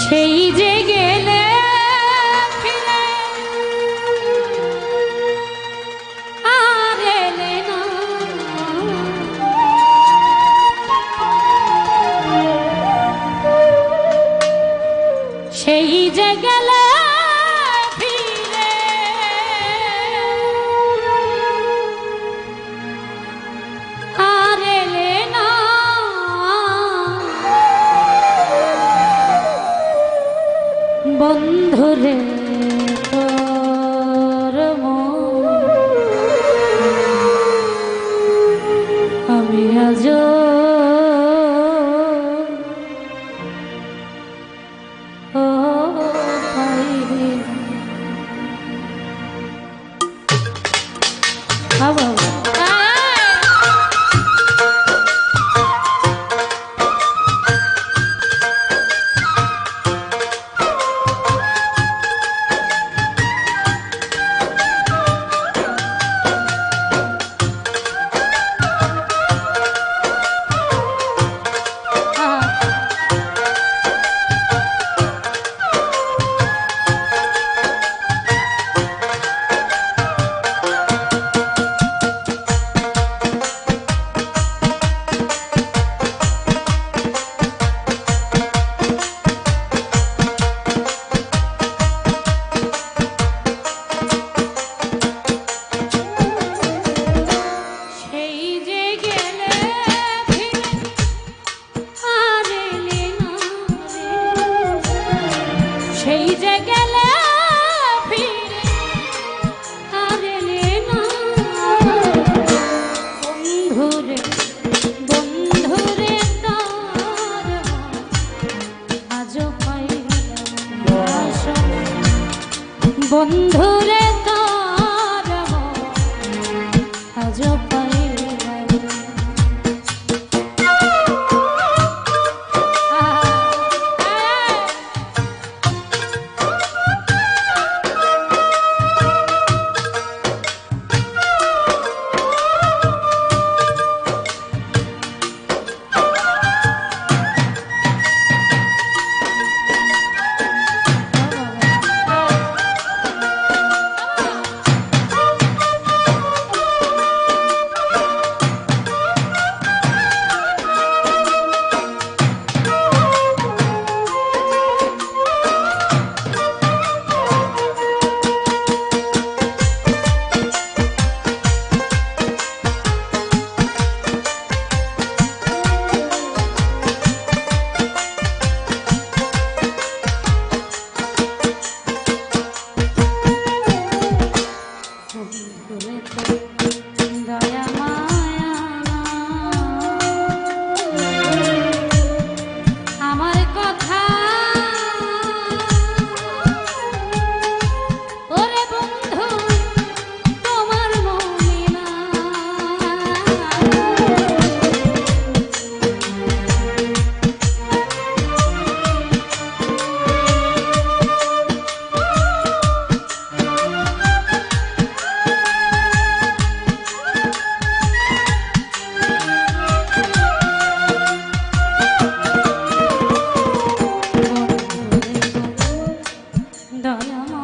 সেই যে 那 দয়া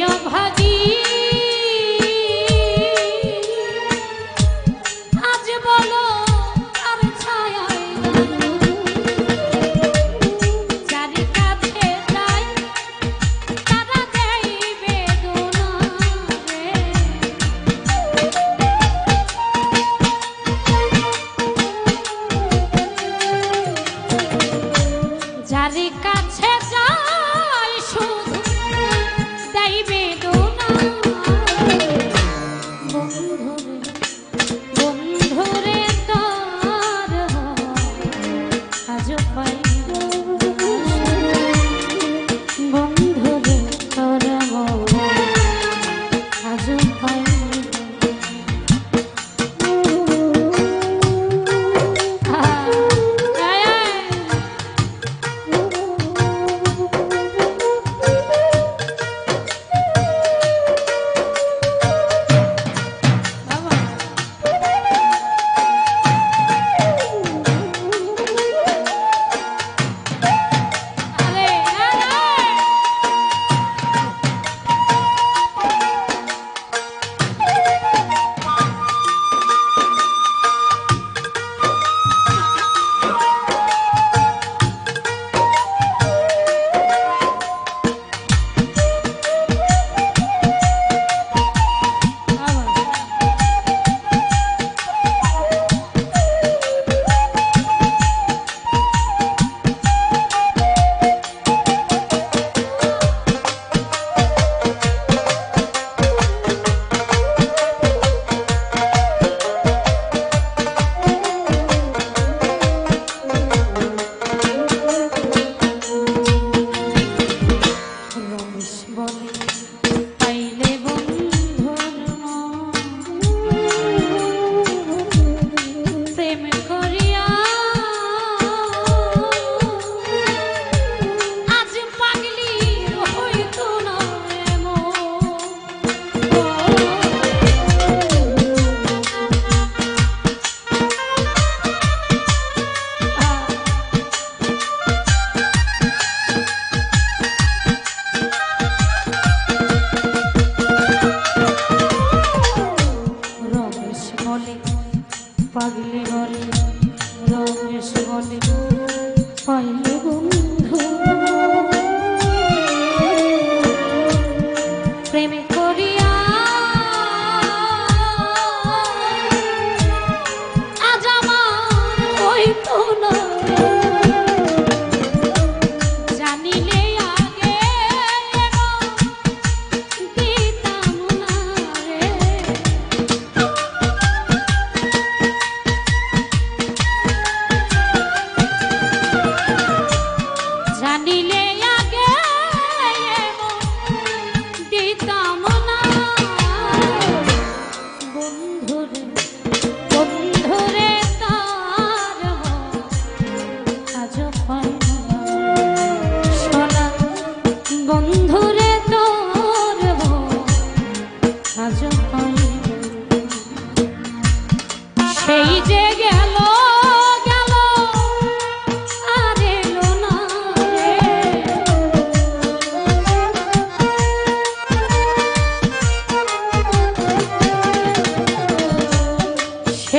অভাগ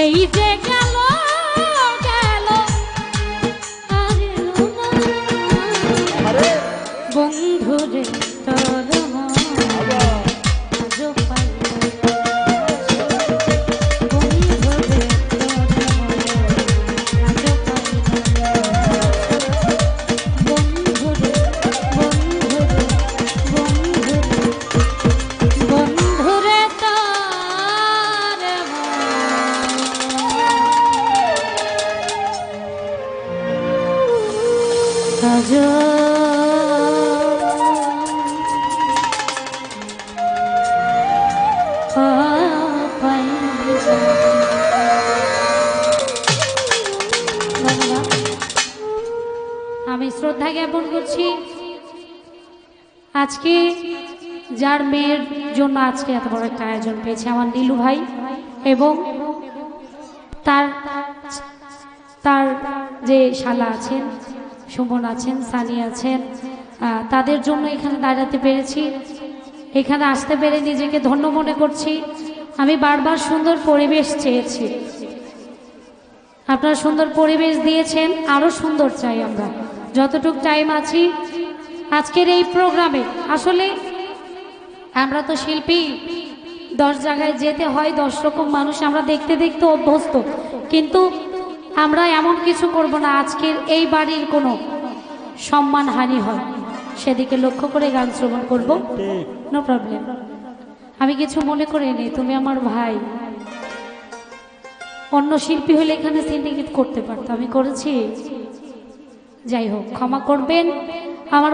সেই যে শ্রদ্ধা জ্ঞাপন করছি। আজকে যার মেয়ের জন্য আজকে এত বড় একটা আয়োজন পেয়েছে আমার নীলু ভাই এবং তার তার যে শালা আছেন, সুমন আছেন, সানি আছেন তাদের জন্য এখানে দাঁড়াতে পেরেছি। এখানে আসতে পেরে নিজেকে ধন্য মনে করছি। আমি বারবার সুন্দর পরিবেশ চেয়েছি। আপনারা সুন্দর পরিবেশ দিয়েছেন আরও সুন্দর চাই আমরা। যতটুক টাইম আছি, আজকের এই প্রোগ্রামে আসলে আমরা তো শিল্পী, দশ জায়গায় যেতে হয়, দশ রকম মানুষ আমরা দেখতে দেখতে অভ্যস্ত। কিন্তু আমরা এমন কিছু করব না, আজকের এই বাড়ির কোনো সম্মানহানি হয়। সেদিকে লক্ষ্য করে গান শ্রবণ করব নো প্রবলেম আমি কিছু মনে করে নেই, তুমি আমার ভাই। অন্য শিল্পী হলে এখানে সিন্ডিকেট করতে পারতো, আমি করেছি। যাই হোক ক্ষমা করবেন। আমার